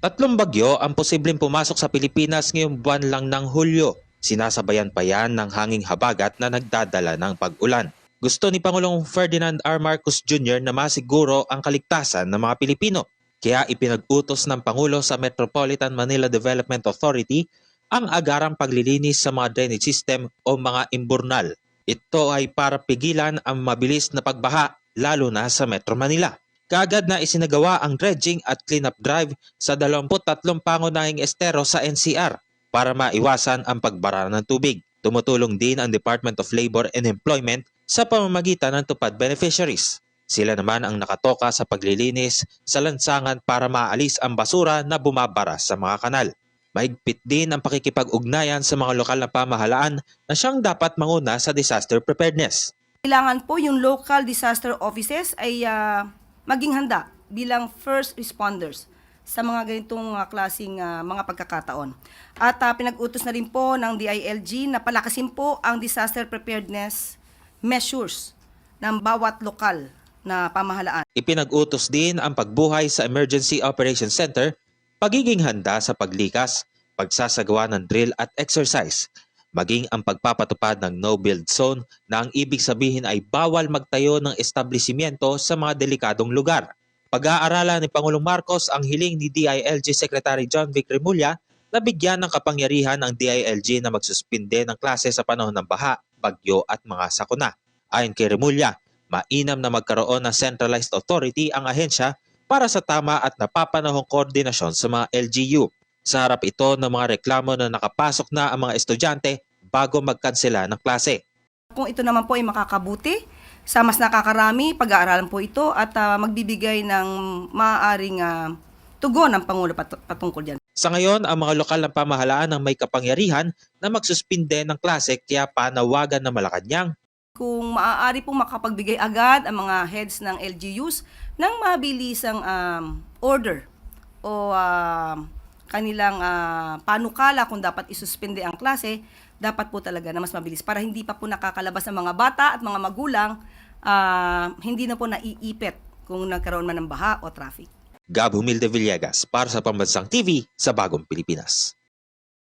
Tatlong bagyo ang posibleng pumasok sa Pilipinas ngayong buwan lang ng Hulyo. Sinasabayan pa yan ng hanging habagat na nagdadala ng pag-ulan. Gusto ni Pangulong Ferdinand R. Marcos Jr. na masiguro ang kaligtasan ng mga Pilipino. Kaya ipinag-utos ng Pangulo sa Metropolitan Manila Development Authority ang agarang paglilinis sa mga drainage system o mga imburnal. Ito ay para pigilan ang mabilis na pagbaha lalo na sa Metro Manila. Kaagad na isinagawa ang dredging at cleanup drive sa 23 pangunahing estero sa NCR para maiwasan ang pagbara ng tubig. Tumutulong din ang Department of Labor and Employment sa pamamagitan ng tupad beneficiaries. Sila naman ang nakatoka sa paglilinis sa lansangan para maalis ang basura na bumabara sa mga kanal. Mahigpit din ang pakikipag-ugnayan sa mga lokal na pamahalaan na siyang dapat manguna sa disaster preparedness. Kailangan po yung local disaster offices ay ah, maging handa bilang first responders sa mga ganitong ah, klaseng ah, mga pagkakataon. At ah, pinag-utos na rin po ng DILG na palakasin po ang disaster preparedness measures ng bawat lokal na pamahalaan. Ipinag-utos din ang pagbuhay sa Emergency Operations Center, pagiging handa sa paglikas, pagsasagawa ng drill at exercise, maging ang pagpapatupad ng no-build zone na ang ibig sabihin ay bawal magtayo ng establishmento sa mga delikadong lugar. Pag-aaralan ni Pangulong Marcos ang hiling ni DILG Secretary John Vic Remulla na bigyan ng kapangyarihan ang DILG na magsuspinde ng klase sa panahon ng baha, bagyo at mga sakuna. Ayon kay Remulla, mainam na magkaroon ng centralized authority ang ahensya para sa tama at napapanahong koordinasyon sa mga LGU. Sa harap ito ng mga reklamo na nakapasok na ang mga estudyante bago magkansela ng klase. Kung ito naman po ay makakabuti, sa mas nakakarami, pag-aaralan po ito at ah, magbibigay ng maaaring ah, tugon ng Pangulo pat- patungkol dyan. Sa ngayon, ang mga lokal na pamahalaan ang may kapangyarihan na magsuspinde ng klase kaya panawagan na Malacanang Kung maaari pong makapagbigay agad ang mga heads ng LGUs ng mabilisang um, order o ah, kanilang ah, panukala kung dapat isuspende ang klase, dapat po talaga na mas mabilis para hindi pa po nakakalabas ang mga bata at mga magulang, ah, hindi na po naiipit kung nagkaroon man ng baha o traffic. Gab Humilde Villegas para sa Pambansang TV sa Bagong Pilipinas.